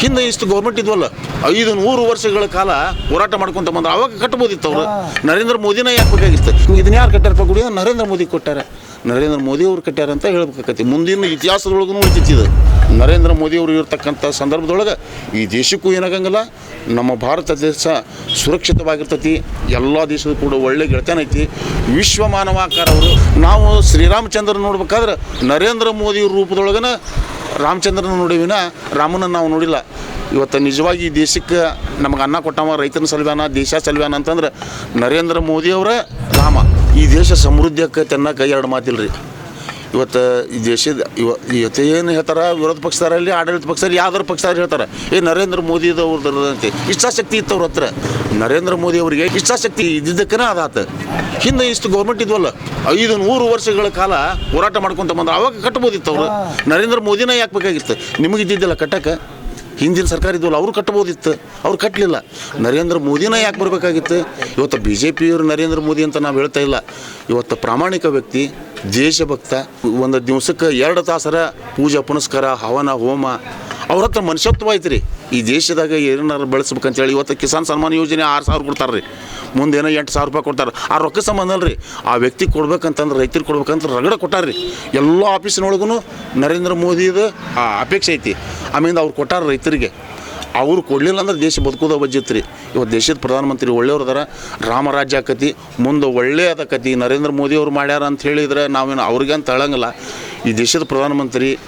ಹಿಂದೆ ಇಷ್ಟು ಗೌರ್ಮೆಂಟ್ ಇದ್ವಲ್ಲ ಐದು ನೂರು ವರ್ಷಗಳ ಕಾಲ ಹೋರಾಟ ಮಾಡ್ಕೊಂತ ಬಂದ್ರೆ. ಅವಾಗ ಕಟ್ಬೋದಿತ್ತು ಅವರು. ನರೇಂದ್ರ ಮೋದಿನ ಯಾಕೆ ಬೇಕಾಗಿತ್ತು ಇದನ್ನ ಯಾರು ಕಟ್ಟಾರಪ್ಪ ಗುಡಿ? ನರೇಂದ್ರ ಮೋದಿ ಕೊಟ್ಟಾರೆ. ನರೇಂದ್ರ ಮೋದಿ ಅವರು ಕಟ್ಟಾರ ಅಂತ ಹೇಳ್ಬೇಕಾಕತಿ ಮುಂದಿನ ಇತಿಹಾಸದೊಳಗೂ ಇದು. ನರೇಂದ್ರ ಮೋದಿ ಅವರು ಇರ್ತಕ್ಕಂಥ ಸಂದರ್ಭದೊಳಗೆ ಈ ದೇಶಕ್ಕೂ ಏನಾಗಂಗಿಲ್ಲ. ನಮ್ಮ ಭಾರತ ದೇಶ ಸುರಕ್ಷಿತವಾಗಿರ್ತೈತಿ. ಎಲ್ಲ ದೇಶದ ಕೂಡ ಒಳ್ಳೆ ಗೆಳತನ ಐತಿ. ವಿಶ್ವ ಮಾನವಾಕಾರ ಅವರು. ನಾವು ಶ್ರೀರಾಮಚಂದ್ರ ನೋಡ್ಬೇಕಾದ್ರೆ ನರೇಂದ್ರ ಮೋದಿ ರೂಪದೊಳಗನ ರಾಮಚಂದ್ರನ ನೋಡಿವಿನ ರಾಮನ ನಾವು ನೋಡಿಲ್ಲ. ಇವತ್ತು ನಿಜವಾಗಿ ಈ ದೇಶಕ್ಕೆ ನಮಗೆ ಅನ್ನ ಕೊಟ್ಟವ ರೈತನ ಸಲ್ವ್ಯಾನ ದೇಶ ಸಲ್ವ್ಯಾನ ಅಂತಂದ್ರೆ ನರೇಂದ್ರ ಮೋದಿಯವರ ರಾಮ. ಈ ದೇಶ ಸಮೃದ್ಧಿ ಆಕೈತೆ ಕೈ ಎರಡು ಮಾತಿಲ್ಲ ರೀ ಇವತ್ತು ಈ ದೇಶದ ಇವ ಇವತ್ತು ಏನು ಹೇಳ್ತಾರೆ? ವಿರೋಧ ಪಕ್ಷದಾರಲ್ಲಿ ಆಡಳಿತ ಪಕ್ಷದಲ್ಲಿ ಯಾವ್ದಾರು ಪಕ್ಷದವ್ರು ಹೇಳ್ತಾರೆ ಏ ನರೇಂದ್ರ ಮೋದಿದವ್ರದಂತೆ ಅಂತೆ. ಇಚ್ಛಾಶಕ್ತಿ ಇತ್ತು ಅವ್ರ ಹತ್ರ. ನರೇಂದ್ರ ಮೋದಿ ಅವರಿಗೆ ಇಚ್ಛಾಶಕ್ತಿ ಇದ್ದಿದ್ದಕ್ಕೇ ಅದಾತ ಹಿಂದೆ ಇಷ್ಟು ಗೌರ್ಮೆಂಟ್ ಇದ್ವಲ್ಲ ಐದು ನೂರು ವರ್ಷಗಳ ಕಾಲ ಹೋರಾಟ ಮಾಡ್ಕೊಂತ ಬಂದ್ರೆ. ಅವಾಗ ಕಟ್ಬೋದಿತ್ತು ಅವರು. ನರೇಂದ್ರ ಮೋದಿನ ಯಾಕೆ ಬೇಕಾಗಿತ್ತು? ನಿಮಗೆ ಇದ್ದಿದ್ದಿಲ್ಲ ಕಟ್ಟಕ್ಕೆ ಹಿಂದಿನ ಸರ್ಕಾರ ಇದ್ವಲ್ಲ ಅವರು ಕಟ್ಬೋದಿತ್ತು ಅವ್ರು ಕಟ್ಟಲಿಲ್ಲ ನರೇಂದ್ರ ಮೋದಿನ ಯಾಕೆ ಬರಬೇಕಾಗಿತ್ತು? ಇವತ್ತು ಬಿ ಜೆ ಪಿಯವರು ನರೇಂದ್ರ ಮೋದಿ ಅಂತ ನಾವು ಹೇಳ್ತಾ ಇಲ್ಲ. ಇವತ್ತು ಪ್ರಾಮಾಣಿಕ ವ್ಯಕ್ತಿ, ದೇಶಭಕ್ತ, ಒಂದು ದಿವಸಕ್ಕೆ ಎರಡು ತಾಸರ ಪೂಜಾ, ಪುನಸ್ಕಾರ, ಹವನ, ಹೋಮ, ಅವ್ರ ಹತ್ರ ಮನುಷ್ಯತ್ವ ಐತ್ರಿ. ಈ ದೇಶದಾಗ ಏನಾರು ಬೆಳೆಸ್ಬೇಕಂತೇಳಿ ಇವತ್ತು ಕಿಸಾನ್ ಸನ್ಮಾನ್ ಯೋಜನೆ ಆರು ಸಾವಿರ ಕೊಡ್ತಾರೆ ರೀ ಮುಂದೇನೋ ಎಂಟು ಸಾವಿರ ರೂಪಾಯಿ ಕೊಡ್ತಾರೆ. ಆ ರೊಕ್ಕ ಸಂಬಂಧ ರೀ ಆ ವ್ಯಕ್ತಿ ಕೊಡ್ಬೇಕಂತಂದ್ರೆ ರೈತರಿಗೆ ಕೊಡ್ಬೇಕಂತ ರಗಡ ಕೊಟ್ಟಾರ್ರಿ. ಎಲ್ಲ ಆಫೀಸಿನೊಳಗೂ ನರೇಂದ್ರ ಮೋದಿದು, ಆ, ಅಪೇಕ್ಷೆ ಐತಿ. ಆಮೇಲೆ ಅವ್ರು ಕೊಟ್ಟಾರ ರೈತರಿಗೆ. ಅವರು ಕೊಡಲಿಲ್ಲ ಅಂದ್ರೆ ದೇಶ ಬದುಕೋದ ಬಜ್ಜಿತ್ತು ರೀ ಇವತ್ತು ದೇಶದ ಪ್ರಧಾನಮಂತ್ರಿ ಒಳ್ಳೆಯವ್ರು ಅದಾರ. ರಾಮರಾಜ್ಯ ಆಕತಿ ಮುಂದೆ ಒಳ್ಳೆಯದ ಅದಕತಿ ನರೇಂದ್ರ ಮೋದಿ ಅವ್ರು ಮಾಡ್ಯಾರ ಅಂತ ಹೇಳಿದ್ರೆ ನಾವೇನು ಅವ್ರಿಗೆ ಅಂತ ಹೇಳಂಗಿಲ್ಲ. ಈ ದೇಶದ ಪ್ರಧಾನಮಂತ್ರಿ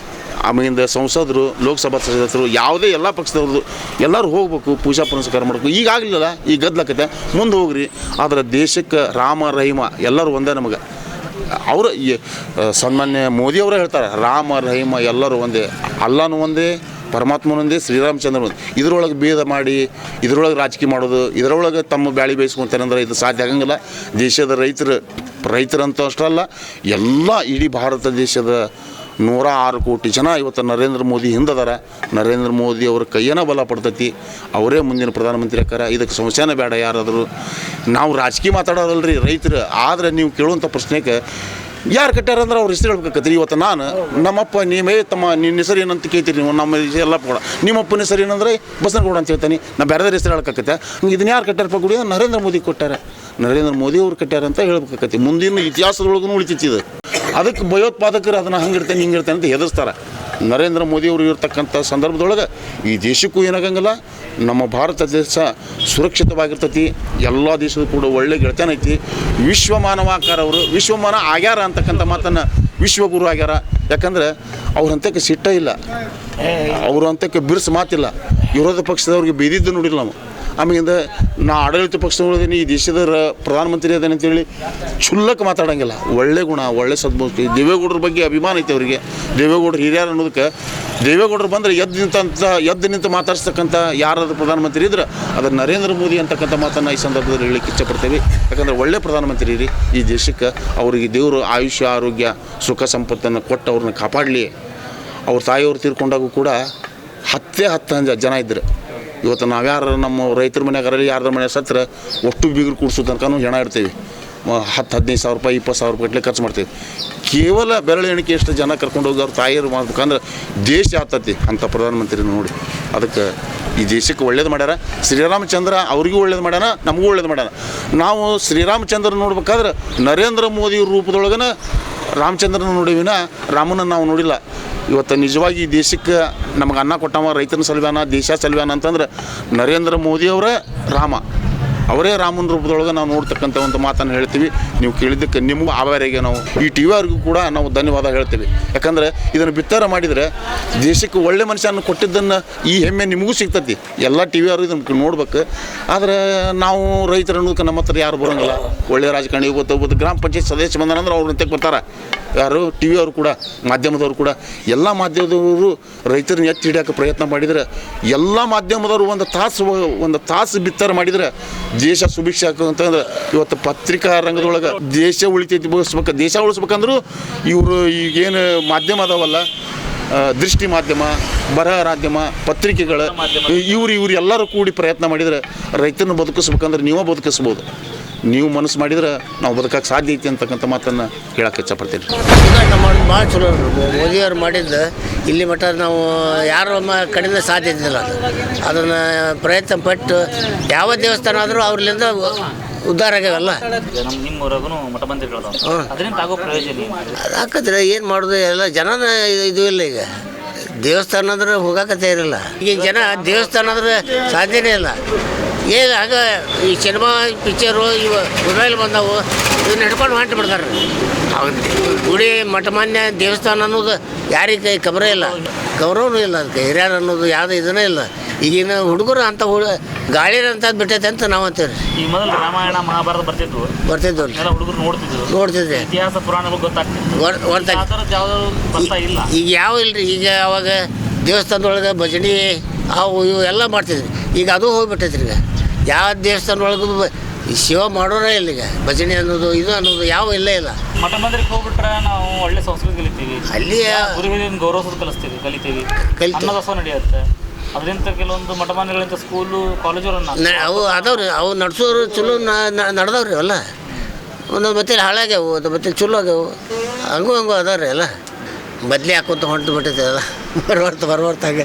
ಆಮೇಲಿಂದ ಸಂಸದರು, ಲೋಕಸಭಾ ಸದಸ್ಯರು, ಯಾವುದೇ ಎಲ್ಲ ಪಕ್ಷದವ್ರದ್ದು ಎಲ್ಲರೂ ಹೋಗ್ಬೇಕು, ಪೂಜಾ ಪುನಸ್ಕಾರ ಮಾಡಬೇಕು. ಈಗ ಆಗಲಿಲ್ಲ ಈಗ ಗದ್ಲಕತೆ. ಮುಂದೆ ಹೋಗ್ರಿ. ಆದ್ರೆ ದೇಶಕ್ಕೆ ರಾಮ, ರಹಿಮ ಎಲ್ಲರೂ ಒಂದೇ ನಮಗೆ. ಅವರು, ಈ ಸನ್ಮಾನ್ಯ ಮೋದಿಯವರೇ ಹೇಳ್ತಾರೆ, ರಾಮ, ರಹಿಮ ಎಲ್ಲರೂ ಒಂದೇ. ಅಲ್ಲನೂ ಒಂದೇ ಪರಮಾತ್ಮನೊಂದೇ ಶ್ರೀರಾಮಚಂದ್ರ ಒಂದು. ಇದ್ರೊಳಗೆ ಭೇದ ಮಾಡಿ, ಇದ್ರೊಳಗೆ ರಾಜಕೀಯ ಮಾಡೋದು, ಇದರೊಳಗೆ ತಮ್ಮ ಬ್ಯಾಳಿ ಬೇಯಿಸ್ಕೊಂತಾರೆ ಅಂದರೆ ಇದು ಸಾಧ್ಯ ಆಗಂಗಿಲ್ಲ. ದೇಶದ ರೈತರು, ರೈತರಂತೂ ಅಷ್ಟಲ್ಲ ಎಲ್ಲ ಇಡೀ ಭಾರತ ದೇಶದ ನೂರ ಆರು ಕೋಟಿ ಜನ ಇವತ್ತು ನರೇಂದ್ರ ಮೋದಿ ಹಿಂದದಾರ. ನರೇಂದ್ರ ಮೋದಿ ಅವ್ರ ಕೈಯನ ಬಲ ಪಡ್ತೈತಿ. ಅವರೇ ಮುಂದಿನ ಪ್ರಧಾನಮಂತ್ರಿ ಆಕಾರ ಇದಕ್ಕೆ ಸಮಸ್ಯೆನೇ ಬೇಡ ಯಾರಾದರೂ. ನಾವು ರಾಜಕೀಯ ಮಾತಾಡೋರಲ್ರಿ ರೈತರು. ಆದರೆ ನೀವು ಕೇಳುವಂಥ ಪ್ರಶ್ನೆಗೆ ಯಾರು ಕಟ್ಟಾರ ಅಂದ್ರೆ ಅವ್ರ ಹೆಸರು ಹೇಳ್ಬೇಕಾಕತ್ರಿ ಇವತ್ತು ನಾನು ನಮ್ಮಪ್ಪ ನೀವೇ ತಮ್ಮ, ನಿನ್ನ ಹೆಸರು ಏನಂತ ಕೇಳ್ತೀರಿ ನೀವು? ನಮ್ಮ ಎಲ್ಲ ಕೂಡ. ನಿಮ್ಮಪ್ಪನ ಹೆಸರು ಏನಂದ್ರೆ ಬಸನಗೌಡ ಅಂತ ಹೇಳ್ತಾನೆ. ನಾ ಬೇರೆದ್ರ ಹೆಸರು ಹೇಳಕತ್ತೆ ಇದನ್ನ ಯಾರು ಕಟ್ಟಾರಪ್ಪ ಗುಡಿ? ನರೇಂದ್ರ ಮೋದಿ ಕೊಟ್ಟಾರೆ. ನರೇಂದ್ರ ಮೋದಿ ಅವ್ರು ಕಟ್ಟಾರ ಅಂತ ಹೇಳ್ಬೇಕಾಗತ್ತೆ. ಮುಂದಿನ ಇತಿಹಾಸದೊಳಗೂ ಉಳಿತಿತ್ತು ಅದಕ್ಕೆ ಭಯೋತ್ಪಾದಕರು ಅದನ್ನು ಹಂಗೆ ಇರ್ತೇನೆ ಹಿಂಗೆ ಇರ್ತೇನೆ ಅಂತ ಹೆದರ್ಸ್ತಾರೆ. ನರೇಂದ್ರ ಮೋದಿ ಅವರು ಇರ್ತಕ್ಕಂಥ ಸಂದರ್ಭದೊಳಗೆ ಈ ದೇಶಕ್ಕೂ ಏನಾಗಂಗಿಲ್ಲ, ನಮ್ಮ ಭಾರತ ದೇಶ ಸುರಕ್ಷಿತವಾಗಿರ್ತೈತಿ, ಎಲ್ಲ ದೇಶದ ಕೂಡ ಒಳ್ಳೆ ಗೆಳತನ ಐತಿ. ವಿಶ್ವ ಮಾನವಾಕಾರ ಅವರು, ವಿಶ್ವಮಾನ ಆಗ್ಯಾರ ಅಂತಕ್ಕಂಥ ಮಾತನ್ನು ವಿಶ್ವಗುರು ಆಗ್ಯಾರ. ಯಾಕಂದ್ರೆ ಅವ್ರ ಹಂತಕ್ಕೆ ಸಿಟ್ಟ ಇಲ್ಲ. ಅವ್ರ ಹಂತಕ್ಕೆ ಬಿರ್ಸು ಮಾತಿಲ್ಲ. ವಿರೋಧ ಪಕ್ಷದವ್ರಿಗೆ ಬೀದಿದ್ದು ನೋಡಿಲ್ಲ ನಾವು. ಆಮೇಲಿಂದ ನಾ ಆಡಳಿತ ಪಕ್ಷದೊಳಗೇನೆ ಈ ದೇಶದ ಪ್ರಧಾನಮಂತ್ರಿ ಅದೇನೆ ಅಂತೇಳಿ ಕ್ಷುಲ್ಲಕ ಮಾತಾಡೋಂಗಿಲ್ಲ. ಒಳ್ಳೆ ಗುಣ, ಒಳ್ಳೆ ಸದ್ಭಕ್ತಿ ದೇವೇಗೌಡರ ಬಗ್ಗೆ ಅಭಿಮಾನ ಐತೆ ಅವರಿಗೆ. ದೇವೇಗೌಡರು ಹಿರಿಯರು ಅನ್ನೋದಕ್ಕೆ ದೇವೇಗೌಡರು ಬಂದರೆ ಎದ್ದು ನಿಂತಂಥ ಎದ್ದು ನಿಂತು ಮಾತಾಡ್ಸ್ತಕ್ಕಂಥ ಯಾರಾದರೂ ಪ್ರಧಾನಮಂತ್ರಿ ಇದ್ರೆ ಅದು ನರೇಂದ್ರ ಮೋದಿ ಅಂತಕ್ಕಂಥ ಮಾತನ್ನು ಈ ಸಂದರ್ಭದಲ್ಲಿ ಹೇಳಲಿಕ್ಕೆ ಇಚ್ಛಪಡ್ತೇವೆ ಯಾಕಂದರೆ ಒಳ್ಳೆ ಪ್ರಧಾನಮಂತ್ರಿ ರೀ ಈ ದೇಶಕ್ಕೆ ಅವರಿಗೆ ದೇವರು ಆಯುಷ್ಯ, ಆರೋಗ್ಯ, ಸುಖ ಸಂಪತ್ತನ್ನು ಕೊಟ್ಟು ಅವ್ರನ್ನ ಕಾಪಾಡಲಿ. ಅವ್ರ ತಾಯಿಯವ್ರು ತೀರ್ಕೊಂಡಾಗೂ ಕೂಡ ಹತ್ತೇ ಹತ್ತು ಜನ ಇದ್ರು. ಇವತ್ತು ನಾವ್ಯಾರು ನಮ್ಮ ರೈತರ ಮನೆಯಾಗರಲ್ಲಿ ಯಾರ್ದ್ರ ಮನೆ ಸತ್ರ ಒಟ್ಟು ಬೀಗರು ಕೂಡಿಸೋ ತನಕನೂ ಹೆಣ ಇಡ್ತೀವಿ. ಮ- ಹತ್ತು ಹದಿನೈದು ಸಾವಿರ ರೂಪಾಯಿ, ಇಪ್ಪತ್ತು ಸಾವಿರ ರೂಪಾಯಿ ಖರ್ಚು ಮಾಡ್ತೀವಿ. ಕೇವಲ ಬೆರಳು ಎಣಿಕೆ ಎಷ್ಟು ಜನ ಕರ್ಕೊಂಡು ಹೋಗಿ ಅವ್ರ ತಾಯಿಯರು ಮಾಡ್ಬೇಕಂದ್ರೆ ದೇಶ ಆತತಿ ಅಂತ ಪ್ರಧಾನಮಂತ್ರಿ ನೋಡಿ. ಅದಕ್ಕೆ ಈ ದೇಶಕ್ಕೆ ಒಳ್ಳೇದು ಮಾಡ್ಯಾರ. ಶ್ರೀರಾಮಚಂದ್ರ ಅವ್ರಿಗೂ ಒಳ್ಳೇದು ಮಾಡ್ಯಾನ, ನಮಗೂ ಒಳ್ಳೇದು ಮಾಡ್ಯಾನ. ನಾವು ಶ್ರೀರಾಮಚಂದ್ರ ನೋಡ್ಬೇಕಾದ್ರೆ ನರೇಂದ್ರ ಮೋದಿ ರೂಪದೊಳಗನ ರಾಮಚಂದ್ರನ ನೋಡಿವಿನ ರಾಮನ ನಾವು ನೋಡಿಲ್ಲ. ಇವತ್ತು ನಿಜವಾಗಿ ಈ ದೇಶಕ್ಕೆ ನಮಗೆ ಅನ್ನ ಕೊಟ್ಟವ ರೈತನ ಸಲ್ವ್ಯಾನ ದೇಶ ಸಲ್ವ್ಯಾನ ಅಂತಂದ್ರೆ ನರೇಂದ್ರ ಮೋದಿಯವರೇ ರಾಮ. ಅವರೇ ರಾಮನ ರೂಪದೊಳಗೆ ನಾವು ನೋಡ್ತಕ್ಕಂಥ ಒಂದು ಮಾತನ್ನು ಹೇಳ್ತೀವಿ. ನೀವು ಕೇಳಿದ್ದಕ್ಕೆ ನಿಮ್ಮ ಆಭಾರಿಗೆ ನಾವು ಈ ಟಿ ವಿ ಅವ್ರಿಗೂ ಕೂಡ ನಾವು ಧನ್ಯವಾದ ಹೇಳ್ತೀವಿ. ಯಾಕಂದ್ರೆ ಇದನ್ನು ಬಿತ್ತರ ಮಾಡಿದರೆ ದೇಶಕ್ಕೆ ಒಳ್ಳೆ ಮನುಷ್ಯನ ಕೊಟ್ಟಿದ್ದನ್ನು ಈ ಹೆಮ್ಮೆ ನಿಮಗೂ ಸಿಗ್ತತಿ. ಎಲ್ಲ ಟಿ ವಿ ಅವ್ರು ಇದನ್ನು ನೋಡ್ಬೇಕು. ಆದರೆ ನಾವು ರೈತರು ಅನ್ನೋದಕ್ಕೆ ನಮ್ಮ ಹತ್ರ ಯಾರು ಬರೋಂಗಿಲ್ಲ. ಒಳ್ಳೆ ರಾಜಕಾರಣಿ ಗೊತ್ತಾಗ್ಬೋದು ಗ್ರಾಮ ಪಂಚಾಯತ್ ಸದಸ್ಯ ಬಂದ್ರೆ ಅವ್ರ ತೆಗೆ ಬರ್ತಾರೆ. ಯಾರು ಟಿ ವಿ ಅವರು ಕೂಡ, ಮಾಧ್ಯಮದವರು ಕೂಡ, ಎಲ್ಲ ಮಾಧ್ಯಮದವರು ರೈತರನ್ನ ಎತ್ತಿ ಹಿಡಿಯೋಕೆ ಪ್ರಯತ್ನ ಮಾಡಿದರೆ, ಎಲ್ಲ ಮಾಧ್ಯಮದವರು ಒಂದು ತಾಸು ಒಂದು ತಾಸು ಬಿತ್ತರ ಮಾಡಿದರೆ ದೇಶ ಸುಭಿಕ್ಷೆ ಅಂತಂದ್ರೆ ಇವತ್ತು ಪತ್ರಿಕಾ ರಂಗದೊಳಗೆ ದೇಶ ಉಳಿತೈತಿ ಉಳಿಸ್ಬೇಕು ದೇಶ ಉಳಿಸ್ಬೇಕಂದ್ರೂ ಇವರು ಈಗೇನು ಮಾಧ್ಯಮ ಅದಾವಲ್ಲ ದೃಷ್ಟಿ ಮಾಧ್ಯಮ, ಬರಹ ಮಾಧ್ಯಮ ಪತ್ರಿಕೆಗಳ, ಇವ್ರು ಇವ್ರು ಎಲ್ಲರೂ ಕೂಡಿ ಪ್ರಯತ್ನ ಮಾಡಿದರೆ ರೈತನ ಬದುಕಿಸ್ಬೇಕಂದ್ರೆ ನೀವೇ ಬದುಕಿಸ್ಬೋದು. ನೀವು ಮನಸ್ಸು ಮಾಡಿದ್ರೆ ನಾವು ಬದುಕಕ್ಕೆ ಸಾಧ್ಯ ಐತಿ ಅಂತಕ್ಕಂಥ ಮಾತನ್ನು ಹೇಳಕ್ಕೆ ಇಚ್ಛಪಡ್ತೀನಿ ಮಾಡೋದು ಭಾಳ ಚಲೋ ಮೋದಿಯವ್ರು ಮಾಡಿದ್ದು ಇಲ್ಲಿ ಮಟ್ಟ ನಾವು ಯಾರು ಕಡಿಮೆ ಕಡೆಯಿಂದ ಸಾಧ್ಯ ಇದ್ದಿಲ್ಲ ಅದು. ಅದನ್ನು ಪ್ರಯತ್ನ ಪಟ್ಟು ಯಾವ ದೇವಸ್ಥಾನ ಆದರೂ ಅವ್ರಲ್ಲಿಂದ ಉದ್ಧಾರ ಆಗ್ಯಾವಲ್ಲ. ಹಾಕಿದ್ರೆ ಏನು ಮಾಡೋದು? ಎಲ್ಲ ಜನನ ಇದು- ಇದು ಇಲ್ಲ ಈಗ. ದೇವಸ್ಥಾನ ಅಂದ್ರೆ ಹೋಗಕತ್ತೇ ಇರಲ್ಲ. ಈಗ ಜನ ದೇವಸ್ಥಾನ ಅಂದ್ರೆ ಸಾಧ್ಯನೇ ಇಲ್ಲ. ಈಗ ಆಗ ಈ ಸಿನಿಮಾ ಪಿಕ್ಚರು ಇವ ಮೊಬೈಲ್ ಬಂದವು ಇದನ್ನ ಹಿಡ್ಕೊಂಡು ಹೊಂಟು ಬಿಡ್ತಾರೆ. ಗುಡಿ ಮಠ ಮಾನ್ಯ ದೇವಸ್ಥಾನ ಅನ್ನೋದು ಯಾರಿಗೆ ಕೈ ಕಬರೇ ಇಲ್ಲ. ಗೌರವನೂ ಇಲ್ಲ ಅದಕ್ಕೆ ಹಿರಿಯರು ಅನ್ನೋದು ಯಾವುದೇ ಇದನ್ನೇ ಇಲ್ಲ. ಈಗಿನ ಹುಡುಗರು ಅಂತ ಹುಡು ಗಾಳಿರ ಅಂತ ಬಿಟ್ಟೈತೆ ಅಂತ ನಾವು ಅಂತೀವಿ ಈ ಮೊದಲು ರಾಮಾಯಣ ಮಹಾಭಾರತ ಬರ್ತಿದ್ವು. ಬರ್ತಿದ್ವು ಎಲ್ಲ ಹುಡುಗರು ನೋಡ್ತಿದ್ರು. ನೋಡ್ತಿದ್ದೆ ಇತಿಹಾಸ ಪುರಾಣಗಳು ಗೊತ್ತಾಗ್ತಿತ್ತು. ಇಲ್ಲ. ಈಗ ಯಾವ ಇಲ್ರಿ ಈಗ ಅವಾಗ ದೇವಸ್ಥಾನದೊಳಗೆ ಭಜನೆ ಅವು ಇವು ಎಲ್ಲ ಮಾಡ್ತಿದ್ರಿ ಈಗ ಅದು ಹೋಗ್ಬಿಟ್ಟೈತ್ರಿ ಈಗ. ಯಾವ ದೇವಸ್ಥಾನದೊಳಗೂ ಶಿವ ಮಾಡೋರೇ ಇಲ್ಲಿಗೆ ಈಗ. ಭಜನೆ ಅನ್ನೋದು ಇದು ಅನ್ನೋದು ಯಾವ ಇಲ್ಲೇ ಇಲ್ಲ. ಮಠ ಮಂದಿರಕ್ಕೆ ಹೋಗ್ಬಿಟ್ರೆ ನಾವು ಒಳ್ಳೆ ಸಂಸ್ಕೃತಿ ಕಲಿತೀವಿ. ಅಲ್ಲಿ ಗುರು ಗೌರವ ಕಲಿಸ್ತೀವಿ ಕಲಿತೀವಿ. ಕಲಿತು. ಅನ್ನದಾಸೋಹ ನಡೆಯುತ್ತೆ. ಅದರಿಂದ ಕೆಲವೊಂದು ಮಠ ಮಂದಿರಗಳಿಂದ ಸ್ಕೂಲು ಕಾಲೇಜುಗಳನ್ನ ಅವು ಅದಾವ್ರಿ ಅವು ನಡ್ಸೋರು ಚಲೋ ನಡೆದವ್ರಿ ಅಲ್ಲ. ಒಂದೊಂದು ಮತ್ತೆ ಹಾಳಾಗ್ಯಾವು ಒಂದು ಮತ್ತೆ ಚಲೋ ಆಗ್ಯಾವು. ಹಂಗೂ ಹಂಗೂ ಅದಾವ್ರಿ ಎಲ್ಲ ಬದ್ಲಿ ಹಾಕೊಂತ ಹೊಂಟು ಬಿಟ್ಟೈತೆ ಅಲ್ಲ. ಬರುವರ್ತ ಬರುವರ್ತಾಗ.